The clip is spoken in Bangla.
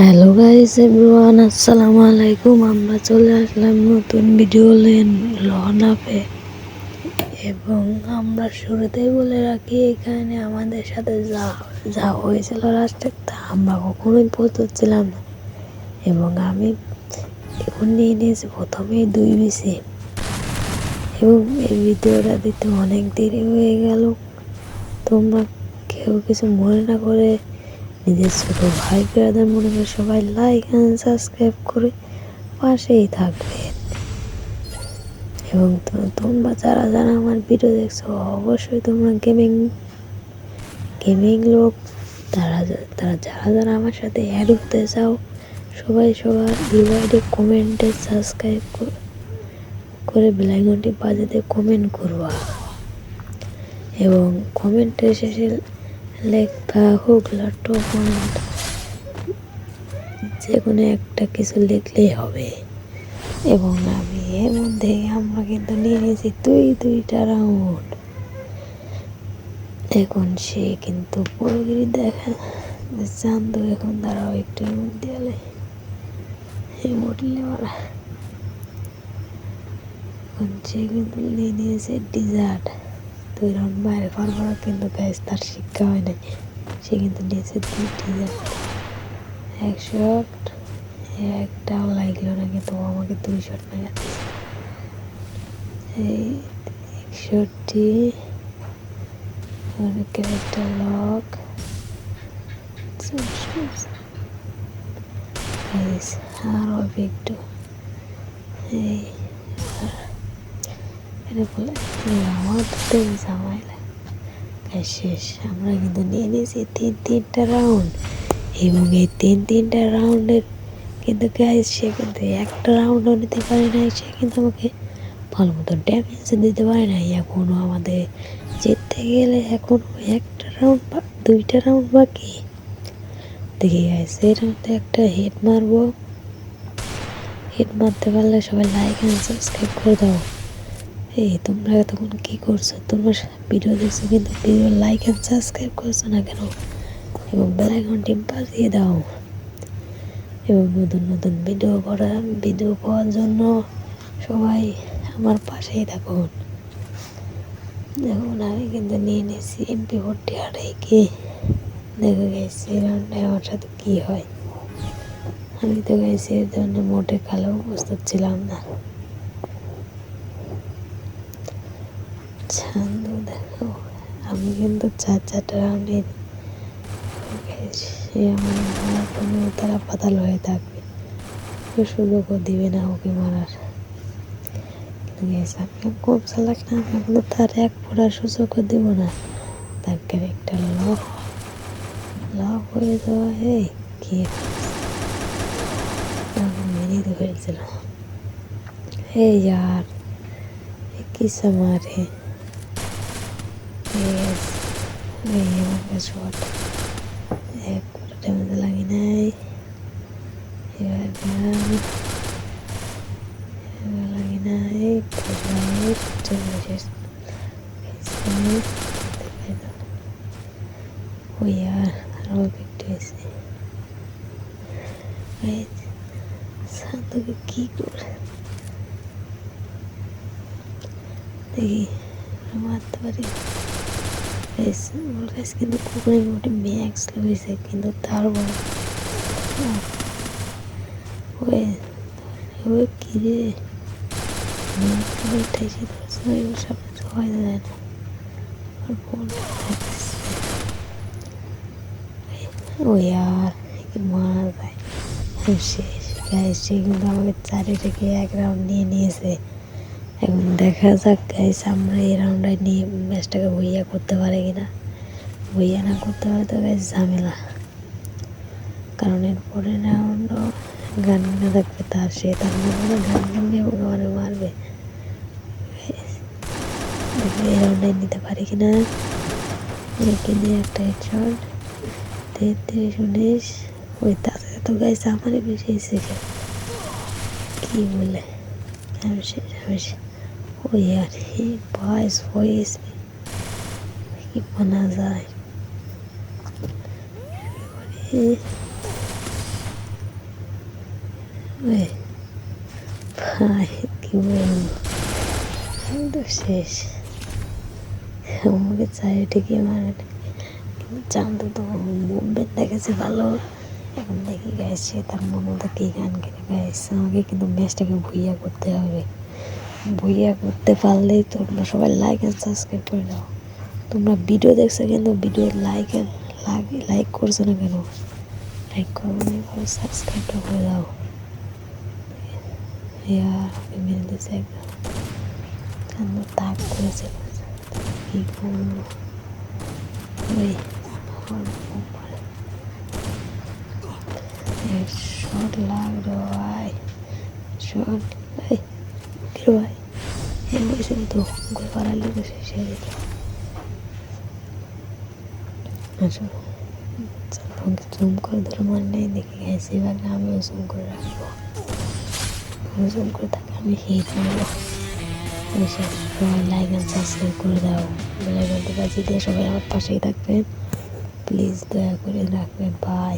হ্যালো গাইস এভরিওয়ান আসসালামু আলাইকুম আমরা চলে আসলাম নতুন ভিডিও লেন লহনাফে। এবং আমরা শুরুতেই বলে রাখি, এখানে আমাদের সাথে যা যা হয়েছিল রাস্তায় তা আমরা কখনোই প্রস্তুত না। এবং আমি এখন নিয়ে নিয়েছি প্রথমেই দুই বিসি এবং এই ভিডিওটা দিতে অনেক দেরি হয়ে গেল। তোমরা কেউ কিছু মনে না করে নিজের ছোট ভাই ব্রাদার মনে করে সবাই লাইক অ্যান্ড সাবস্ক্রাইব করে পাশেই থাকবে। এবং তোমরা যারা যারা আমার ভিডিও দেখছ, অবশ্যই তোমরা গেমিং গেমিং লোক, তারা তারা যারা যারা আমার সাথে অ্যাড হতে চাও, সবাই সবার ডিভাইডে কমেন্টে সাবস্ক্রাইব করে বেলাইকনটি বাজাতে কমেন্ট করবা। এবং কমেন্টের শেষে লেখা হোক, লাট্টো পয়েন্ট যে কোনো একটা কিছু লিখলেই হবে। এবং আমি এর মধ্যে আমরা কিন্তু নিয়ে নিয়েছি দুই, দুইটা রাউন্ড এখন সে কিন্তু পুরোগিরি দেখা চান্দ এখন দাঁড়াও একটু এমন দেয়ালে এই মোটলে মারা। এখন সে কিন্তু নিয়ে নিয়েছে ডিজার্ট দুই রাউন্ড বাইরে করবার কিন্তু গ্যাস তার শিক্ষা হয় নাই সে কিন্তু নিয়েছে দুই ডিজার্ট এক শট একটাও লাগল না কিন্তু ও আমাকে দুই শট লাগা এই একষট্টি ক্যারেক্টার লক আর অল্প একটু এই আর এটা বলে আমার গাইস শেষ। আমরা কিন্তু নিয়ে নিয়েছি তিন, তিনটা রাউন্ড এবং এই তিন, তিনটা রাউন্ডের কিন্তু গাইস সে কিন্তু একটা রাউন্ডও নিতে পারে নাই। সে কিন্তু আমাকে ভালো মতো ড্যামেজ দিতে পারে নাই। এখনও আমাদের জিততে গেলে এখনও একটা রাউন্ড বা, দুইটা রাউন্ড বাকি। দেখি গাইস এই রাউন্ডে একটা হেড মারবো। হেড মারতে পারলে সবাই লাইক অ্যান্ড সাবস্ক্রাইব করে দাও। এই তোমরা তখন কি করছ? তোমরা ভিডিও দেখছ কিন্তু ভিডিও লাইক অ্যান্ড সাবস্ক্রাইব করছ না কেন? এবং বেলাইকনটি বাজিয়ে দাও। এবং নতুন নতুন ভিডিও করা ভিডিও পাওয়ার জন্য সবাই আমার পাশেই থাকুন। দেখুন, আমি কিন্তু নিয়ে নিয়েছি এমপি ফোরটি কি? দেখে গেছি আমার সাথে কী হয়? আমি তো গেছি এর জন্য মোটে কালো প্রস্তুত ছিলাম না। ছান্দু দেখো আমি কিন্তু চার চারটা রাউন্ডে সে আমার মারার কোনো তারা পাতাল হয়ে থাকবে কেউ সুযোগও দিবে না ওকে মারার কিন্তু guys, আমি খুব চালাক না আমি কিন্তু তার এক ফোড়ার সুযোগও দেব না তার ক্যারেক্টার লক লক হয়ে যাওয়া হে কি মেরে ধরেছিল হে यार ये किस मारे Yes. এই আমাকে শট এক ফুটের মধ্যে লাগি নাই এবার গান এবার লাগি নাই ফেভারিট চলে শেষ ওই আর আরও একটু এসে শান্তকে কি করে দেখি মারতে পারি কিন্তু কুকুরের মোটে ম্যাক্স রয়েছে, কিন্তু তার বড় ওই ওই কি রে ম্যাক্স উঠাইছে ওর না ওই আর কিন্তু আমাকে চারি থেকে এক রাউন্ড নিয়ে নিয়েছে। এখন দেখা যাক গাইস আমরা এই রাউন্ডে নিয়ে ম্যাচটাকে বইয়া করতে পারে কিনা। বইয়া না করতে পারে তো গাইস ঝামেলা। কারণ এর পরে রাউন্ড গান কিনে থাকবে তার সে তার মনে গান কিনবে এবং মারবে। এই রাউন্ডে নিতে পারি কিনা। একে দিয়ে একটা হেডশট তেত্রিশ, উনিশ। ওই তাতে তো গাইস আমারই বেশি শিখে কি বলে? আমি শেষ আমি apoiar em paz, pois que panazai. Ué, pai, que bom. Do শেষ আমাকে চাই ঠিকই মানে চান্দু তো বোম্বের দেখেছে ভালো এখন দেখি গাইছে তার মনে কি গান গেলে গাইছে আমাকে কিন্তু ম্যাচটাকে ভুইয়া করতে হবে ভুইয়া করতে পারলেই তোমরা সবাই লাইক অ্যান্ড সাবস্ক্রাইব করে দাও তোমরা ভিডিও দেখছ কিন্তু ভিডিও লাইক লাইক লাইক করছ না কেন? লাইক করো না, এভাবে সাবস্ক্রাইবটা করে দাও। মেরে দিয়েছে একদম। তাক করেছে কী করব ওই শর্ট লাগল, ভাই। শর্ট ভাই হ্যাঁ বলেছে তো তোমাকে জুম করে ধরে মন নেই দেখি গেছি এবার আমিও জুম করে রাখব জুম করে থাকি আমি হিট নেব সবাই লাইক করে দাও বেলা বলতে পারছি দিয়ে সবাই আমার পাশেই থাকবেন প্লিজ দয়া করে রাখবেন বাই